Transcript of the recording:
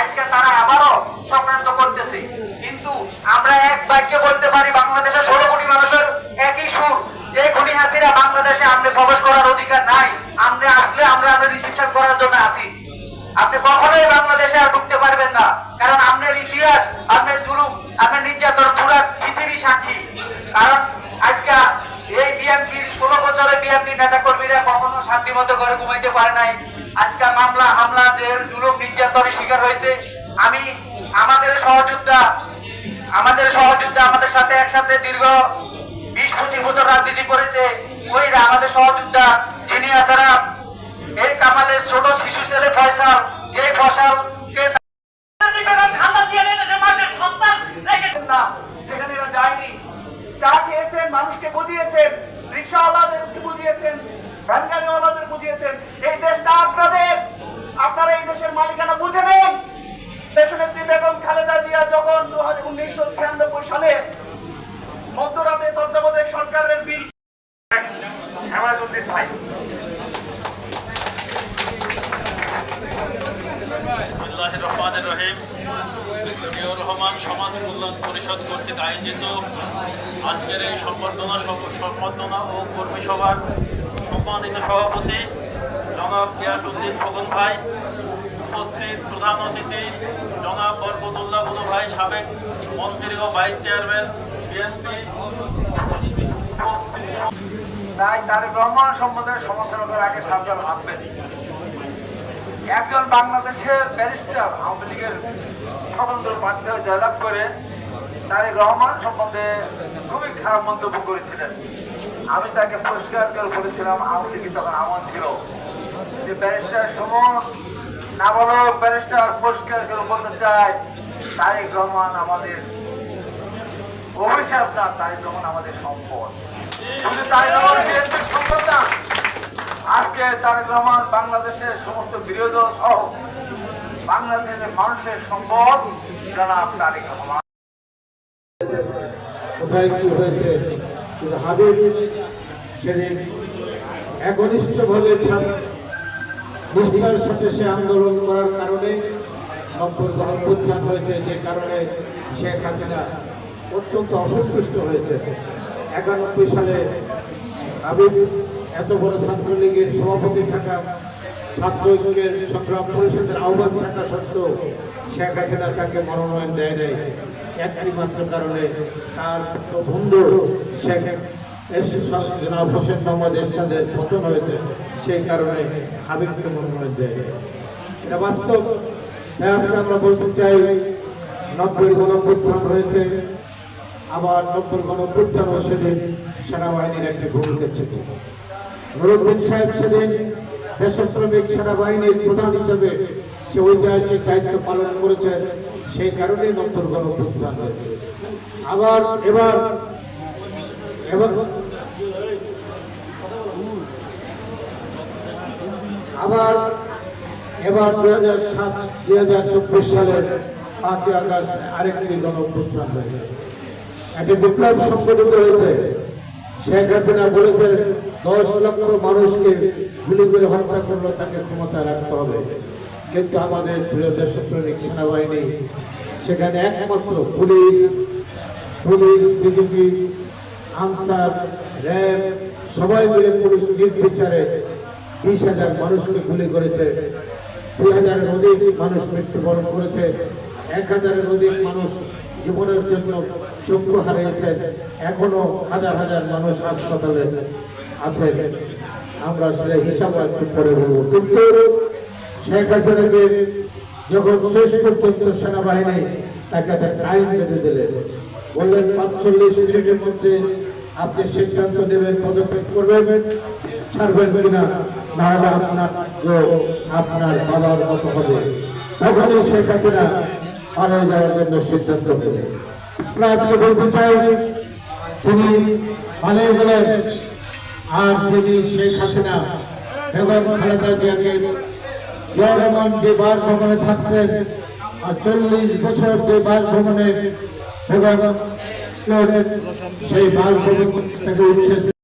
আজকে তারা আবারও চক্রান্ত করতেছে কিন্তু আমরা এক বাক্যে বলতে পারি, বাংলাদেশের ষোলো কোটি মানুষের একই সুর। যে খুনি হাসিরা বাংলাদেশে আপনি প্রবেশ করার অধিকার নাই আপনি আসলে আমরা আপনার রিসিপশন করার জন্য আসি আপনি কখনোই বাংলাদেশে আর ঢুকতে পারবেন না, কারণ আপনার ইতিহাস আপনার জুলুম আপনার নির্যাতন পুরা পৃথিবী সাক্ষী। কারণ আজকে এই বিএনপির, ষোলো বছরে বিএনপি নেতা কর্মীরা কখনো শান্তি মতো করে ঘুমাইতে পারে নাই। আজকে মামলা হামলা জেল জুলুম নির্যাতনের শিকার হয়েছে, আমি আমাদের সহযোদ্ধা আমাদের সহযোদ্ধা আমাদের সাথে একসাথে দীর্ঘ বিশ, পঁচিশ বছর রাজনীতি করেছে, ওই আমাদের সহযোদ্ধা যিনি আসারা এই কামালের ছোট শিশু ছেলে ফয়সাল, যে ফসলকে মানুষকে বুঝিয়েছেন, রিক্সাওয়ালাদেরকে বুঝিয়েছেন ভ্যান বুঝিয়েছেন এই দেশটা আপনাদের। আপনারা এই দেশের মালিকানা বুঝে নেন। দেশনেত্রী বেগম খালেদা জিয়া যখন দু হাজার সালে মধ্যরাতে তত্ত্বাবধায়ক সরকারের বিল সমাজ কল্যাণ পরিষদ কর্তৃক আয়োজিত আজকের এই সম্বর্ধনা সম্বর্ধনা ও কর্মী সভার সম্মানিত সভাপতি, জনাব গিয়াসুদ্দিন খোকন ভাই, উপস্থিত প্রধান অতিথি, জনাব বরকতুল্লাহ বুলু ভাই, সাবেক মন্ত্রী ও ভাইস চেয়ারম্যান, বিএনপি তাই তারেক রহমান সম্বন্ধে সমালোচনা আগে সাবধান ভাববেন। একজন বাংলাদেশের ব্যারিস্টার, আওয়ামী লীগের স্বতন্ত্র প্রার্থী জয়লাভ করে তারেক রহমান সম্বন্ধে খুবই খারাপ মন্তব্য করেছিলেন। আমি তাকে পরিষ্কার করে বলেছিলাম, আওয়ামী লীগ তখন আমার ছিল। যে ব্যারিস্টার সমন না বলো ব্যারিস্টার পরিষ্কার করে বলতে চাই তারেক রহমান আমাদের অভিশাপ না, তারেক রহমান আমাদের সম্পদ। শুধু রহমান সম্পদ না, আজকে তারেক রহমান বাংলাদেশের সমস্ত বিরোধী সহ বাংলাদেশের মানুষের সম্পদ, জনাব তারেক রহমান। কোথায় কি হয়েছে? কিন্তু হাবিব সেদিন একনিষ্ঠভাবে নিষ্ঠার সাথে সে আন্দোলন করার কারণে নব্বই গণপ্রত্যান হয়েছে, যে কারণে শেখ হাসিনা অত্যন্ত অসন্তুষ্ট হয়েছে। একানব্বই সালে হাবিব এত বড় ছাত্রলীগের সভাপতি থাকা, ছাত্র ঐক্যের সংগ্রাম পরিষদের আহ্বান থাকা সত্ত্বেও শেখ হাসিনা তাকে মনোনয়ন দেয় নাই। একটি মাত্র কারণে তার বন্ধু শেখ জনাব হোসেন মোহাম্মদ এরশাদের পতন হয়েছে, সেই কারণে হাবিবকে মনোনয়ন দেয় এটা বাস্তব। তাই আজকে আমরা বলতে চাই, নব্বই গণপ্রত্যান হয়েছে, আবার নব্বই গণপ্রত্যান সেদিন সেনাবাহিনীর একটি ভূমিকা ছিল। নুরুদ্দিন সাহেব সেদিন দেশশ্রমিক সেনাবাহিনীর প্রধান হিসেবে সে ঐতিহাসিক দায়িত্ব পালন করেছে সেই কারণেই নম্বর গণপ্রত্যান হয়েছে। আবার এবার আবার এবার দু হাজার সাত, দুই হাজার চব্বিশ সালের পাঁচই আগস্ট আরেকটি গণপ্রত্যান হয়েছে। একটি বিপ্লব সংগঠিত হয়েছে। শেখ হাসিনা বলেছে দশ লক্ষ মানুষকে গুলি করে হত্যা করলে তাকে ক্ষমতা রাখতে হবে। কিন্তু আমাদের প্রিয় দেশপ্রেমিক সেনাবাহিনী, সেখানে একমাত্র police police BJP Ansar, RAB, সবাই মিলে পুলিশ নির্বিচারে বিশ হাজার মানুষকে গুলি করেছে। দুই হাজারের অধিক মানুষ মৃত্যুবরণ করেছে। এক হাজারের অধিক মানুষ জীবনের জন্য চক্ষু হারিয়েছে। এখনও হাজার হাজার মানুষ হাসপাতালে আছে। আমরা সেটা হিসাব একটু পরে বলব? কিন্তু শেখ হাসিনাকে যখন শেষ পর্যন্ত সেনাবাহিনী তাকে একটা টাইম বেঁধে দিলেন বললেন, পাঁচচল্লিশ মিনিটের মধ্যে আপনি সিদ্ধান্ত নেবেন, পদক্ষেপ করবেন, ছাড়বেন কিনা? নাহলে আপনার আপনার বাবার মতো হবে। তখনই শেখ হাসিনা পালিয়ে যাওয়ার জন্য সিদ্ধান্ত নেবেন আমরা আজকে বলতে চাই, তিনি পালিয়ে গেলেন, আর যিনি শেখ হাসিনা, বেগম খালেদা জিয়াকে জিয়া রহমান যে বাসভবনে থাকতেন আর চল্লিশ বছর যে বাসভবনে সেই বাসভবন থেকে উচ্ছেদ